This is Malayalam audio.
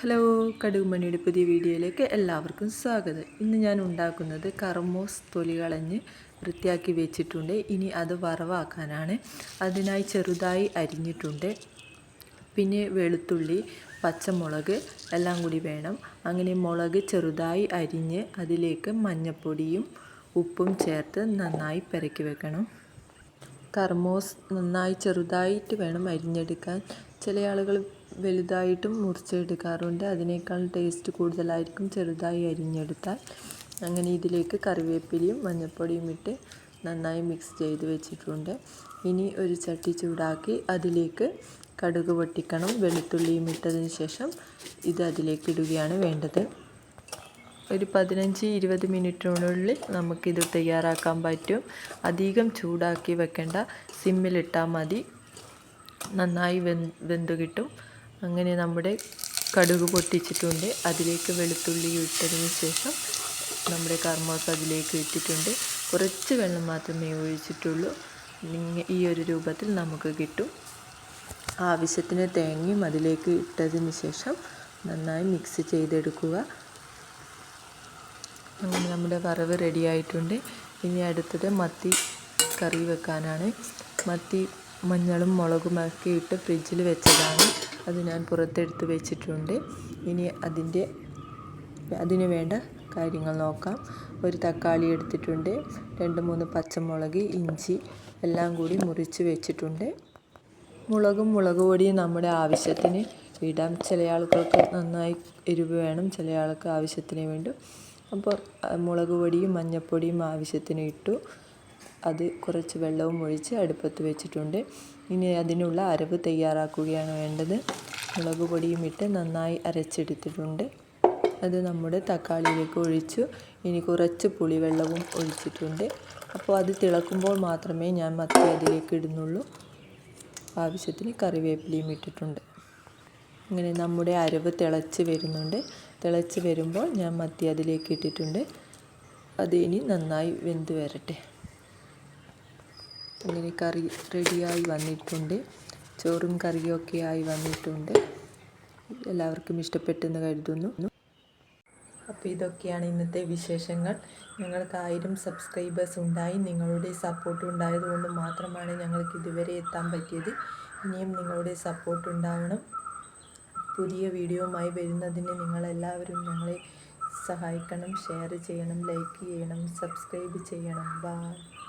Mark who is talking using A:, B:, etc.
A: ഹലോ കടുകുമണിയുടെ പുതിയ വീഡിയോയിലേക്ക് എല്ലാവർക്കും സ്വാഗതം. ഇന്ന് ഞാൻ ഉണ്ടാക്കുന്നത് കർമോസ് തൊലി കളഞ്ഞ് വൃത്തിയാക്കി വെച്ചിട്ടുണ്ട്. ഇനി അത് വറവാക്കാനാണ്. അതിനായി ചെറുതായി അരിഞ്ഞിട്ടുണ്ട്. പിന്നെ വെളുത്തുള്ളി പച്ചമുളക് എല്ലാം കൂടി വേണം. അങ്ങനെ മുളക് ചെറുതായി അരിഞ്ഞ് അതിലേക്ക് മഞ്ഞൾപ്പൊടിയും ഉപ്പും ചേർത്ത് നന്നായി പെരക്കി വെക്കണം. കർമോസ് നന്നായി ചെറുതായിട്ട് വേണം അരിഞ്ഞെടുക്കാൻ. ചില ആളുകൾ വലുതായിട്ടും മുറിച്ചെടുക്കാറുണ്ട്. അതിനേക്കാൾ ടേസ്റ്റ് കൂടുതലായിരിക്കും ചെറുതായി അരിഞ്ഞെടുത്താൽ. അങ്ങനെ ഇതിലേക്ക് കറിവേപ്പിലയും മഞ്ഞൾപ്പൊടിയും ഇട്ട് നന്നായി മിക്സ് ചെയ്ത് വെച്ചിട്ടുണ്ട്. ഇനി ഒരു ചട്ടി ചൂടാക്കി അതിലേക്ക് കടുക് പൊട്ടിക്കണം. വെളുത്തുള്ളിയും ഇട്ടതിന് ശേഷം ഇത് അതിലേക്ക് ഇടുകയാണ് വേണ്ടത്. ഒരു പതിനഞ്ച് ഇരുപത് മിനിറ്റിനുള്ളിൽ നമുക്കിത് തയ്യാറാക്കാൻ പറ്റും. അധികം ചൂടാക്കി വെക്കേണ്ട. സിമ്മിലിട്ടാൽ മതി. നന്നായി വെന്ത് കിട്ടും. അങ്ങനെ നമ്മുടെ കടുക് പൊട്ടിച്ചിട്ടുണ്ട്. അതിലേക്ക് വെളുത്തുള്ളി ഇട്ടതിന് ശേഷം നമ്മുടെ കർമ്മോസ് അതിലേക്ക് ഇട്ടിട്ടുണ്ട്. കുറച്ച് വെള്ളം മാത്രമേ ഒഴിച്ചിട്ടുള്ളൂ. ഈ ഒരു രൂപത്തിൽ നമുക്ക് കിട്ടും. ആവശ്യത്തിന് തേങ്ങയും അതിലേക്ക് ഇട്ടതിന് ശേഷം നന്നായി മിക്സ് ചെയ്തെടുക്കുക. അങ്ങനെ നമ്മുടെ വറവ് റെഡി ആയിട്ടുണ്ട്. ഇനി അടുത്തത് മത്തി കറി വെക്കാനാണ്. മത്തി മഞ്ഞളും മുളകും ഒക്കെ ഇട്ട് ഫ്രിഡ്ജിൽ വെച്ചതാണ്. അത് ഞാൻ പുറത്തെടുത്ത് വെച്ചിട്ടുണ്ട്. ഇനി അതിന്റെ അതിന് വേണ്ട കാര്യങ്ങൾ നോക്കാം. ഒരു തക്കാളി എടുത്തിട്ടുണ്ട്. രണ്ട് മൂന്ന് പച്ചമുളക് ഇഞ്ചി എല്ലാം കൂടി മുറിച്ച് വെച്ചിട്ടുണ്ട്. മുളകും മുളക് പൊടിയും നമ്മുടെ ആവശ്യത്തിന് ഇടാം. ചില ആളുകൾക്ക് നന്നായി എരിവ് വേണം. ചില ആൾക്ക് ആവശ്യത്തിന് വേണ്ടും. അപ്പോൾ മുളക് പൊടിയും മഞ്ഞൾപ്പൊടിയും ആവശ്യത്തിന് ഇട്ടു. അത് കുറച്ച് വെള്ളവും ഒഴിച്ച് അടുപ്പത്ത് വെച്ചിട്ടുണ്ട്. ഇനി അതിനുള്ള അരവ് തയ്യാറാക്കുകയാണ് വേണ്ടത്. മുളക് പൊടിയും ഇട്ട് നന്നായി അരച്ചെടുത്തിട്ടുണ്ട്. അത് നമ്മുടെ തക്കാളിയിലേക്ക് ഒഴിച്ചു. ഇനി കുറച്ച് പുളിവെള്ളവും ഒഴിച്ചിട്ടുണ്ട്. അപ്പോൾ അത് തിളക്കുമ്പോൾ മാത്രമേ ഞാൻ മത്തി അതിലേക്ക് ഇടുന്നുള്ളൂ. ആവശ്യത്തിന് കറിവേപ്പിലയും ഇട്ടിട്ടുണ്ട്. ഇങ്ങനെ നമ്മുടെ അരവ് തിളച്ച് വരുന്നുണ്ട്. തിളച്ച് വരുമ്പോൾ ഞാൻ മത്തി അതിലേക്ക് ഇട്ടിട്ടുണ്ട്. അത് ഇനി നന്നായി വെന്ത് വരട്ടെ. അങ്ങനെ കറി റെഡിയായി വന്നിട്ടുണ്ട്. ചോറും കറിയൊക്കെ ആയി വന്നിട്ടുണ്ട്. എല്ലാവർക്കും ഇഷ്ടപ്പെട്ടെന്ന് കരുതുന്നു. അപ്പോൾ ഇതൊക്കെയാണ് ഇന്നത്തെ വിശേഷങ്ങൾ. ഞങ്ങൾക്ക് ആയിരം സബ്സ്ക്രൈബേഴ്സ് ഉണ്ടായി. നിങ്ങളുടെ സപ്പോർട്ട് ഉണ്ടായതുകൊണ്ട് മാത്രമാണ് ഞങ്ങൾക്ക് ഇതുവരെ എത്താൻ പറ്റിയത്. ഇനിയും നിങ്ങളുടെ സപ്പോർട്ട് ഉണ്ടാവണം. പുതിയ വീഡിയോയുമായി വരുന്നതിന് നിങ്ങളെല്ലാവരും ഞങ്ങളെ സഹായിക്കണം ഷെയർ ചെയ്യണം ലൈക്ക് ചെയ്യണം സബ്സ്ക്രൈബ് ചെയ്യണം. ബായ്